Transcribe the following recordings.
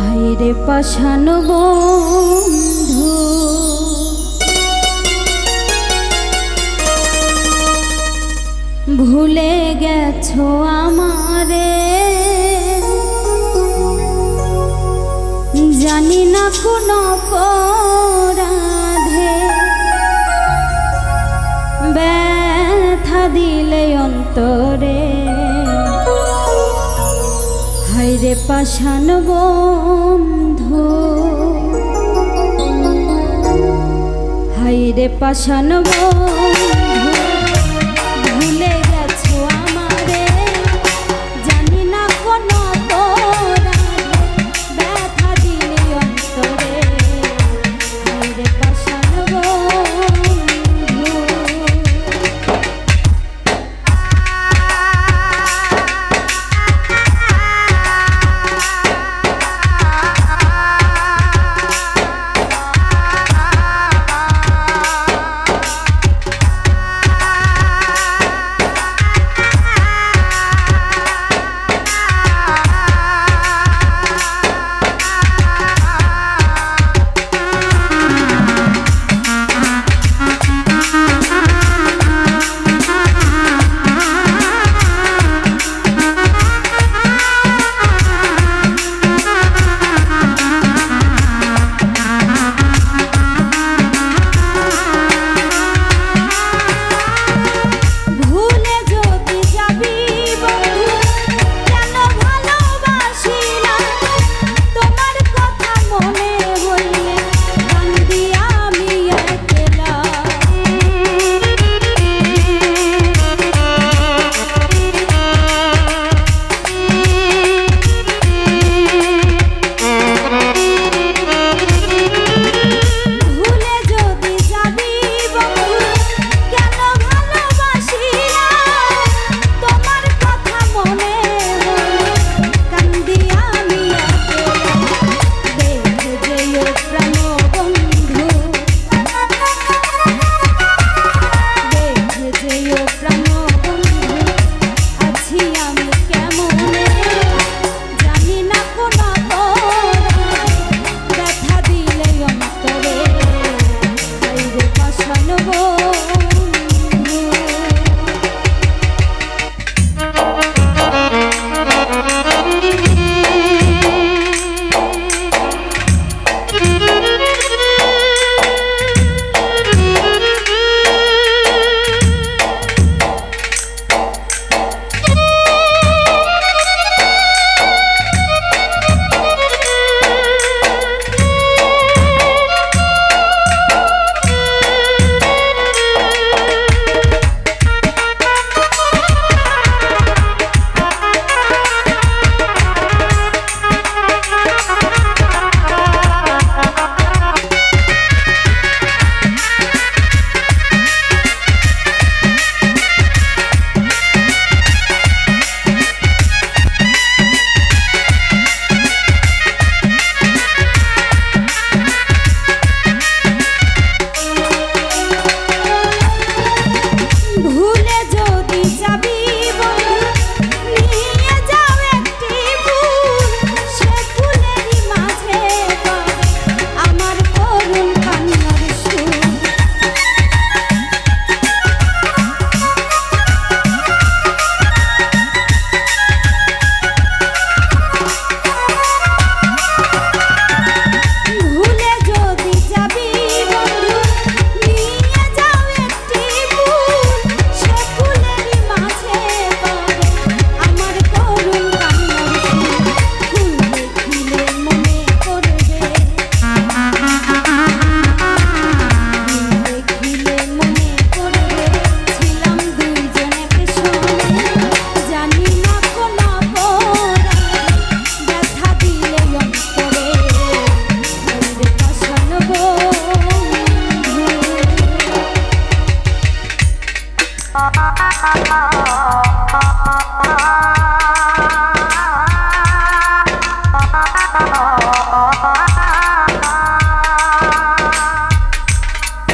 হাইরে পাশান বন্ধু। ভুলে গেছো আমারে। জানি না কোন হাইরে পাশান বন্ধু। হাইরে পাশান বন্ধু।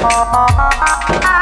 Oh,